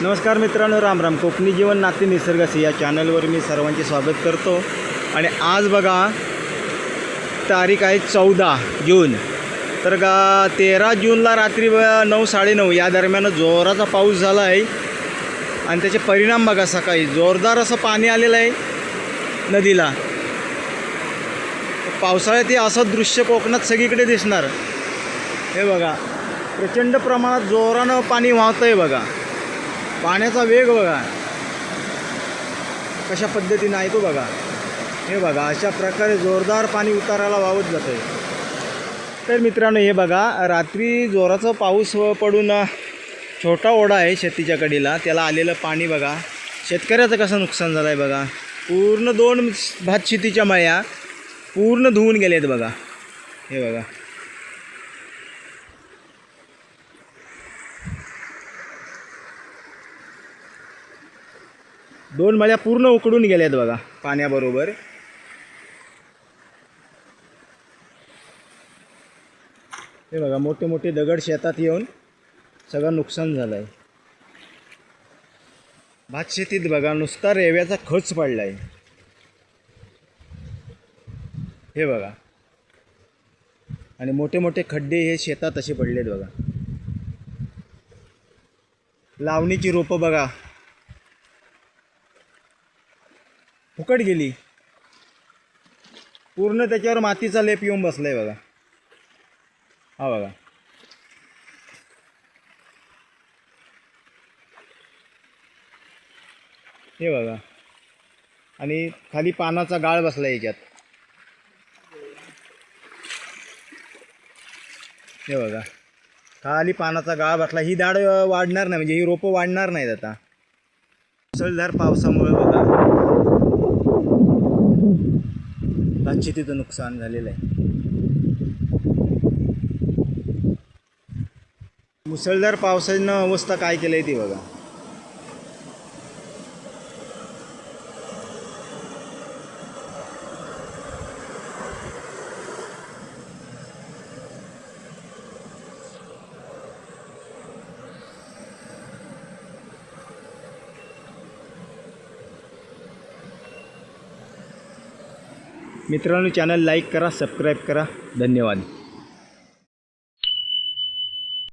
नमस्कार मित्रांनो राम राम. कोकणी जीवन नाते निसर्गाशी या चॅनलवर मी सर्वांचे स्वागत करतो. आणि आज बघा तारीख आहे चौदा जून. तर का तेरा जूनला रात्री नऊ साडेनऊ या दरम्यान जोराचा पाऊस झाला आहे आणि त्याचे परिणाम बघा सकाळी. जोरदार असं पाणी आलेलं आहे नदीला. पावसाळ्यात हे असं दृश्य कोकणात सगळीकडे दिसणार. हे बघा प्रचंड प्रमाणात जोरानं पाणी वाहतं आहे बघा. पाण्याचा वेग बघा. कशा पद्धतीनं आहे तो बघा. हे बघा अशा प्रकारे जोरदार पाणी उताराला वावत जातं आहे तर मित्रांनो हे बघा रात्री जोराचा पाऊस पडून छोटा ओढा आहे शेतीच्या कडीला. त्याला आलेलं पाणी बघा. शेतकऱ्याचं कसं नुकसान झालं आहे बघा. पूर्ण दोन भात शेतीच्या मळ्या पूर्ण धुवून गेलेत बघा. हे बघा. दोन मळ्या पूर्ण उकडून गेल्यात बघा पाण्याबरोबर. हे बघा मोठे मोठे दगड शेतात येऊन सगळं नुकसान झालं आहे भात शेतीत बघा नुसता रेव्याचा खच पडला आहे हे बघा. आणि मोठे मोठे खड्डे हे शेतात असे पडलेत बघा. लावणीची रोपं बघा. फुकट गेली. पूर्ण त्याच्यावर मातीचा लेप येऊन बसलाय बघा. हा बघा. हे बघा. आणि खाली पानाचा गाळ बसला याच्यात. हे बघा. खाली पानाचा गाळ बसला. ही दाड वाढणार नाही. म्हणजे ही रोपं वाढणार नाहीत आता. मुसळधार पावसामुळे बघा. भातशेतीचं नुकसान झालेलं आहे. मुसळधार पावसानं अवस्था काय केलं आहे ती बघा. मित्रांनो चॅनल लाईक करा सबस्क्राईब करा. धन्यवाद.